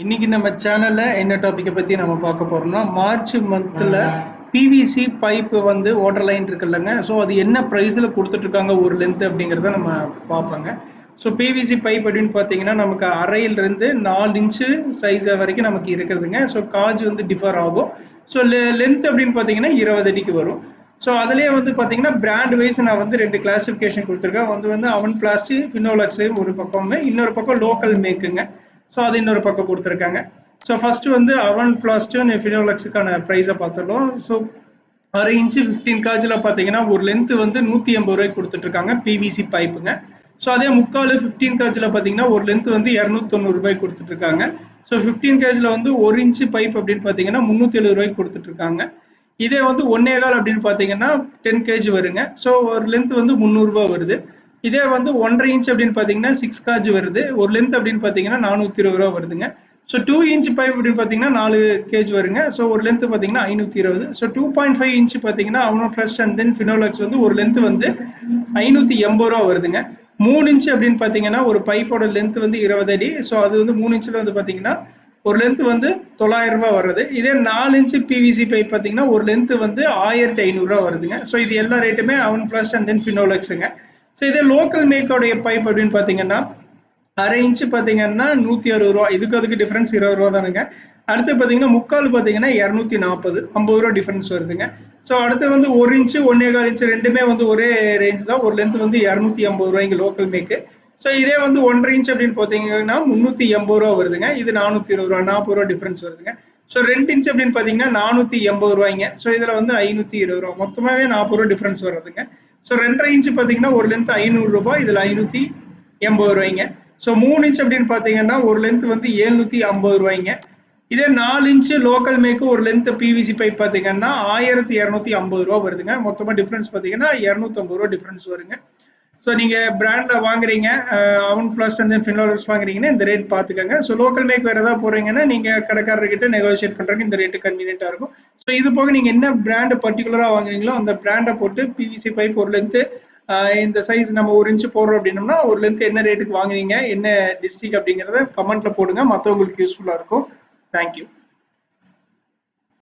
இன்னைக்கு நம்ம சேனல்ல என்ன டாபிக்கை பத்தி நம்ம பார்க்க போறோம்னா மார்ச் மந்த்ல பிவிசி பைப் வந்து வாட்டர் லைன் இருக்குல்லங்க. ஸோ அது என்ன ப்ரைஸில் கொடுத்துட்டு இருக்காங்க ஒரு லென்த் அப்படிங்கிறத நம்ம பார்ப்போங்க. ஸோ பிவிசி பைப் அப்படின்னு பார்த்தீங்கன்னா நமக்கு அரையிலிருந்து நாலு இன்ச்சு சைஸ் வரைக்கும் நமக்கு இருக்கிறதுங்க. ஸோ காஜ் வந்து டிஃபர் ஆகும். ஸோ லென்த் அப்படின்னு பார்த்தீங்கன்னா இருபது அடிக்கு வரும். ஸோ அதுலேயே வந்து பார்த்தீங்கன்னா பிராண்ட் வைஸ் நான் வந்து ரெண்டு கிளாசிஃபிகேஷன் கொடுத்துருக்கேன். வந்து வந்து அவன் பிளாஸ்டிக் ஃபினோலாக்ஸு ஒரு பக்கம்ங்க இன்னொரு பக்கம் லோக்கல் மேக்குங்க ஸோ அது இன்னொரு பக்கம் கொடுத்துருக்காங்க. ஸோ ஃபர்ஸ்ட் வந்து அவன் பிளாஸ்டும் ஃபினோலக்ஸுக்கான ப்ரைஸை பார்த்துடலாம். ஸோ அரை இன்ச்சு ஃபிஃப்டீன் காஜில் பார்த்தீங்கன்னா ஒரு லென்த்து வந்து நூற்றி எண்பது ரூபாய்க்கு கொடுத்துட்ருக்காங்க பிவிசி பைப்புங்க ஸோ அதே முக்கால் ஃபிஃப்டீன் காஜில் பார்த்தீங்கன்னா ஒரு லென்த் வந்து இரநூத்தொண்ணூறு ரூபாய் கொடுத்துட்ருக்காங்க. ஸோ ஃபிஃப்டீன் கேஜில் வந்து ஒரு இன்ச்சு பைப் அப்படின்னு பார்த்தீங்கன்னா முந்நூற்றி எழுபது ரூபாய்க்கு கொடுத்துட்ருக்காங்க. இதே வந்து ஒன்னே கால் அப்படின்னு பார்த்தீங்கன்னா டென் கேஜி வருங்க. ஸோ ஒரு லென்த் வந்து முந்நூறுரூபா வருது. இதே வந்து ஒன்றரை இன்ச் அப்படின்னு பார்த்தீங்கன்னா சிக்ஸ் காஜ் வருது. ஒரு லென்த் அப்படின்னு பார்த்தீங்கன்னா நானூற்றி இருபது ரூபா வருதுங்க. ஸோ டூ இன்ச் பைப் அப்படின்னு பார்த்தீங்கன்னா நாலு கேஜ் வருங்க. ஸோ ஒரு லென்த் பார்த்தீங்கன்னா ஐநூற்றி இருபது. So two point five inch பார்த்தீங்கன்னா அவனோ ஃப்ரெஷ் அண்ட் தென் ஃபினோலாக்ஸ் வந்து ஒரு லென்த் வந்து ஐநூற்றி எண்பது ரூபா வருதுங்க. மூணு இன்ச் அப்படின்னு பார்த்தீங்கன்னா ஒரு பைப்போட லென்த் வந்து இருபது அடி. ஸோ அது வந்து மூணு இன்ச்சில் வந்து பார்த்தீங்கன்னா ஒரு லென்த் வந்து தொள்ளாயிரம் ரூபாய் வருது. இதே நாலு இன்ச்சு பிவிசி பைப் பார்த்தீங்கன்னா ஒரு லென்த் வந்து ஆயிரத்தி ஐநூறுரூவா வருதுங்க. ஸோ இது எல்லா ரேட்டுமே அவன் ஃப்ளஷ் அண்ட் தென் ஃபினோலக்ஸுங்க ஸோ இதே லோக்கல் மேக்கோடைய பைப் அப்படின்னு பார்த்தீங்கன்னா அரை இன்ச்சு பார்த்தீங்கன்னா நூற்றி அறுபது ரூபா. இதுக்கு அதுக்கு டிஃப்ரென்ஸ் இருபது ரூபா தானுங்க. அடுத்து பார்த்தீங்கன்னா முக்கால் பார்த்தீங்கன்னா இரநூத்தி நாற்பது. ஐம்பது ரூபா டிஃப்ரென்ஸ் வருதுங்க. ஸோ அடுத்து வந்து ஒரு இன்ச்சு ஒன்னே கால் இன்ச்சு ரெண்டுமே வந்து ஒரே ரேஞ்ச் தான். ஒரு லென்த் வந்து இரநூத்தி ஐம்பது ரூபாய்ங்க லோக்கல் மேக்கு ஸோ இதே வந்து ஒன்றரை இன்ச் அப்படின்னு பார்த்தீங்கன்னா முந்நூற்றி எண்பது ரூபா வருதுங்க. இது நானூற்றி இருபது ரூபா நாற்பது ரூபா டிஃப்ரென்ஸ் வருதுங்க. ஸோ ரெண்டு இன்ச் அப்படின்னு பார்த்தீங்கன்னா நானூற்றி எண்பது ரூபாய்ங்க. ஸோ இதில் வந்து ஐநூற்றி இருபது ரூபா. மொத்தமாகவே நாற்பது ரூபா டிஃப்ரென்ஸ் வருதுங்க. ஸோ ரெண்டரை இன்ச்சு பார்த்தீங்கன்னா ஒரு லென்த் ஐநூறு ரூபாய் இதில் ஐநூற்றி எண்பது ரூபாய்ங்க. ஸோ மூணு இன்ச் அப்படின்னு பார்த்தீங்கன்னா ஒரு லென்த் வந்து ஏழ்நூற்றி ஐம்பது ரூபாய்ங்க. இதே நாலு இன்ச்சு லோக்கல் மேக்கு ஒரு லென்த் பிவிசி பைப் பார்த்தீங்கன்னா ஆயிரத்தி இரநூத்தி ஐம்பது ரூபா வருதுங்க. மொத்தமாக டிஃப்ரென்ஸ் பார்த்தீங்கன்னா இரநூத்தம்பது ரூபா டிஃப்ரென்ஸ் வருங்க. ஸோ நீங்கள் பிராண்டில் வாங்குறீங்க அவன் ப்ளஸ் அந்த ஃபினோலர்ஸ் வாங்குறீங்கன்னா இந்த ரேட் பார்த்துக்கோங்க. ஸோ லோக்கல் மேக் வேறு ஏதாவது போகிறீங்கன்னா நீங்கள் கடைக்காரர்கிட்ட நெகோஷியேட் பண்ணுறதுக்கு இந்த ரேட்டு கன்வீனியண்ட்டாக இருக்கும். ஸோ இது போக நீங்கள் என்ன பிராண்டு பர்டிகுலராக வாங்குறீங்களோ அந்த பிராண்டை போட்டு பிவிசி பைப் ஒரு லென்த்து இந்த சைஸ் நம்ம ஒரு இன்ச்சு போடுறோம் அப்படின்னோம்னா ஒரு லென்த் என்ன ரேட்டுக்கு வாங்குவீங்க என்ன டிஸ்ட்ரிக் அப்படிங்கிறத கமெண்ட்ல போடுங்க. மற்றவங்களுக்கு யூஸ்ஃபுல்லாக இருக்கும். தேங்க்யூ